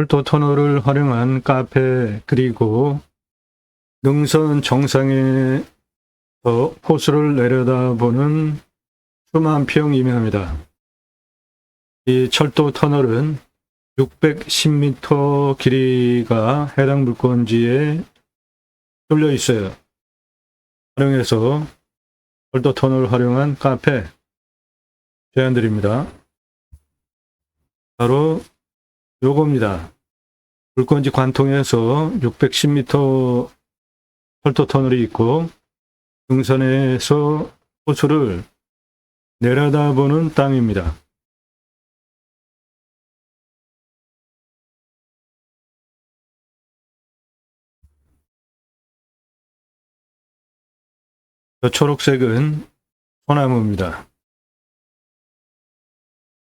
철도 터널을 활용한 카페 그리고 능선 정상에서 호수를 내려다보는 수만평이면합니다. 이 철도 터널은 610m 길이가 해당 물건지에 뚫려 있어요. 활용해서 철도 터널을 활용한 카페 제안드립니다. 바로 요겁니다. 물건지 관통해서 610m 철도 터널이 있고 등선에서 호수를 내려다보는 땅입니다. 저 초록색은 소나무입니다.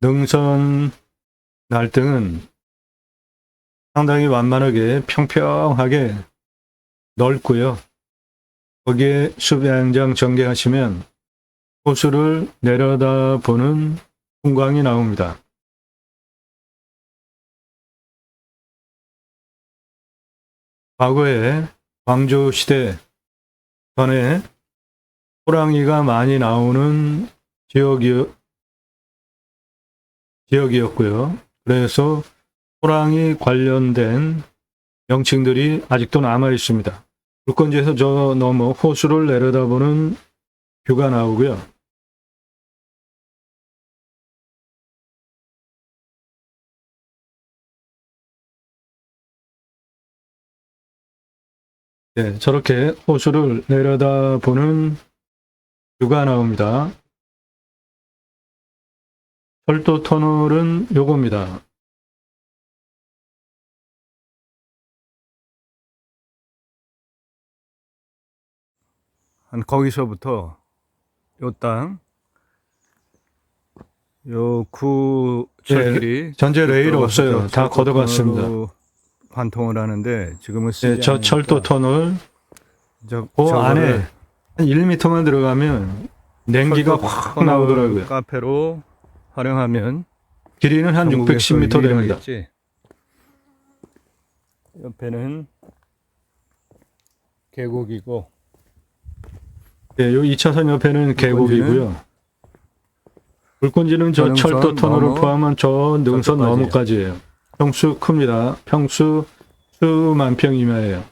능선 날등은 상당히 완만하게 평평하게 넓고요. 거기에 숲양장 전개하시면 호수를 내려다보는 풍광이 나옵니다. 과거에 광주 시대 전에 호랑이가 많이 나오는 지역이, 지역이었고요. 그래서 호랑이 관련된 명칭들이 아직도 남아 있습니다. 물건지에서 저 넘어 호수를 내려다보는 뷰가 나오고요. 네, 저렇게 호수를 내려다보는 뷰가 나옵니다. 철도 터널은 요겁니다. 거기서부터 요 땅, 요 구 철길이 전제 레일 없어요. 다 걷어갔습니다. 관통을 하는데 지금은 쓰지 네, 저 않으니까 철도 터널 저, 그 안에 한 1m만 들어가면 냉기가 확 나오더라고요. 카페로 활용하면 길이는 한 전국에서 610m 됩니다. 옆에는 계곡이고 네, 요 2차선 옆에는 계곡이고요. 물건지는 저 철도 터널을 포함한 저 능선 저쪽까지예요. 너머까지예요. 평수 큽니다. 평수 수만 평 이하예요.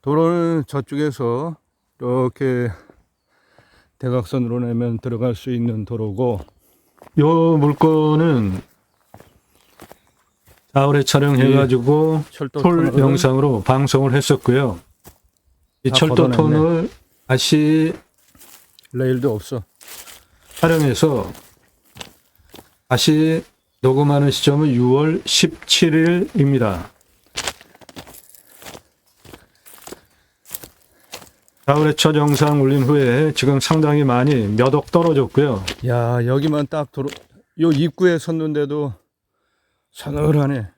도로는 저쪽에서 이렇게 대각선으로 내면 들어갈 수 있는 도로고 요 물건은 4월에 촬영해가지고 철도 톨 영상으로 방송을 했었고요. 이 다 철도 걷어냈네. 터널 다시 레일도 없어. 촬영해서 다시 녹음하는 시점은 6월 17일입니다. 4월에 첫 영상 올린 후에 지금 상당히 많이 몇 억 떨어졌고요. 야 여기만 딱 도로 요 입구에 섰는데도 서늘하네.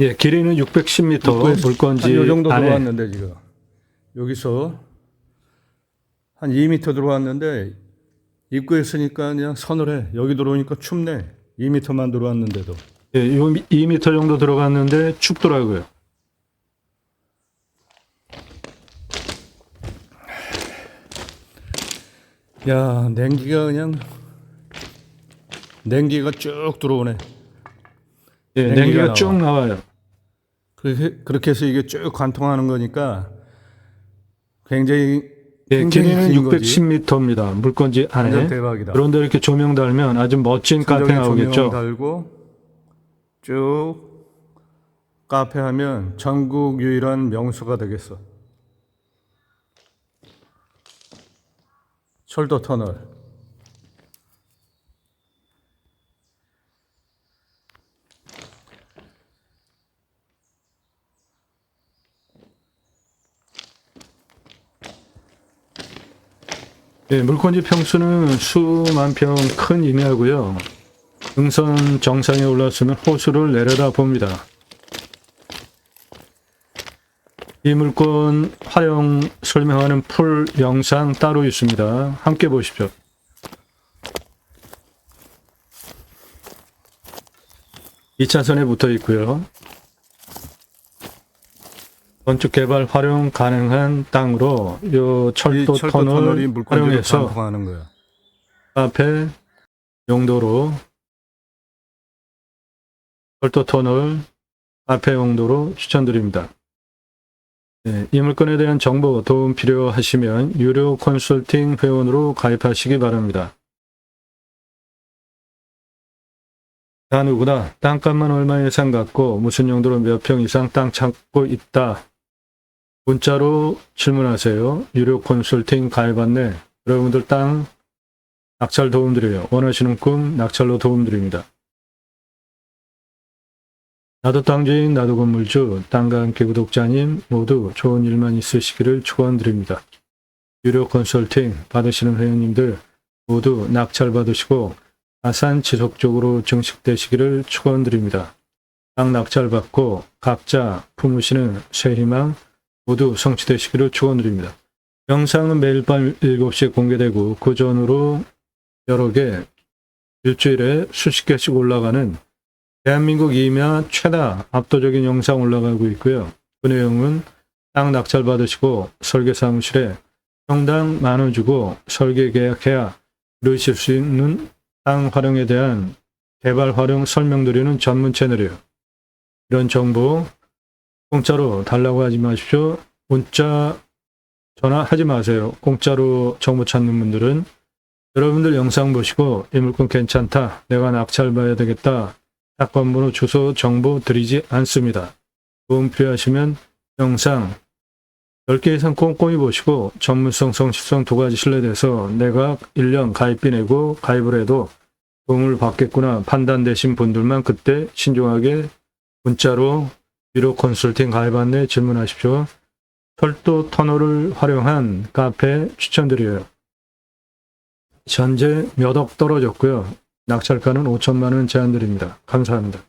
예, 길이는 610m 물건지 안에 들어왔는데 지금 여기서 한 2m 들어왔는데 입구에 서니까 그냥 서늘해. 여기 들어오니까 춥네. 2m만 들어왔는데도. 예, 요 2m 정도 들어갔는데 춥더라고요. 야 냉기가 그냥 냉기가 쭉 들어오네. 예, 냉기가 냉기가. 쭉 나와요. 그렇게 그렇게 해서 이게 쭉 관통하는 거니까 굉장히 예, 굉장히 길이는 긴 거지. 610m입니다. 물건지 안에. 대박이다. 그런데 이렇게 조명 달면 아주 멋진 카페 천정에 조명 나오겠죠. 달고 쭉 카페 하면 전국 유일한 명소가 되겠어. 철도 터널. 예, 물건지 평수는 수만 평 큰 임야고요. 등선 정상에 올랐으면 호수를 내려다 봅니다. 이 물건 활용 설명하는 풀 영상 따로 있습니다. 함께 보십시오. 2차선에 붙어 있고요. 건축 개발 활용 가능한 땅으로 요이 철도, 철도 터널이 터널 물건들을 활용해서 반통하는 거야. 카페 용도로 철도 터널 카페 용도로 추천드립니다. 네, 이 물건에 대한 정보 도움 필요하시면 유료 컨설팅 회원으로 가입하시기 바랍니다. 다 누구나 땅값만 얼마 예상 갖고 무슨 용도로 몇 평 이상 땅 찾고 있다. 문자로 질문하세요. 유료 컨설팅 가입 안내. 여러분들 땅 낙찰 도움드려요. 원하시는 꿈 낙찰로 도움드립니다. 나도 땅주인 나도 건물주 땅과 함께 구독자님 모두 좋은 일만 있으시기를 축원드립니다. 유료 컨설팅 받으시는 회원님들 모두 낙찰 받으시고 가산 지속적으로 증식되시기를 축원드립니다. 땅 낙찰 받고 각자 품으시는 새 희망 모두 성취되시기를 축원드립니다. 영상은 매일 밤 7시에 공개되고 그 전으로 여러 개 일주일에 수십 개씩 올라가는 대한민국 이면 최다 압도적인 영상 올라가고 있고요. 그 내용은 땅 낙찰 받으시고 설계 사무실에 평당 만 원 주고 설계 계약해야 이루실 수 있는 땅 활용에 대한 개발 활용 설명드리는 전문 채널이에요. 이런 정보 공짜로 달라고 하지 마십시오. 문자 전화하지 마세요. 공짜로 정보 찾는 분들은 여러분들 영상 보시고 이 물건 괜찮다. 내가 낙찰 봐야 되겠다. 사건 번호 주소 정보 드리지 않습니다. 도움 필요하시면 영상 10개 이상 꼼꼼히 보시고 전문성, 성실성 두 가지 신뢰돼서 내가 1년 가입비 내고 가입을 해도 도움을 받겠구나 판단되신 분들만 그때 신중하게 문자로 유료 컨설팅 가입 안내 질문하십시오. 철도 터널을 활용한 카페 추천드려요. 현재 몇 억 떨어졌고요. 낙찰가는 5천만 원 제한드립니다. 감사합니다.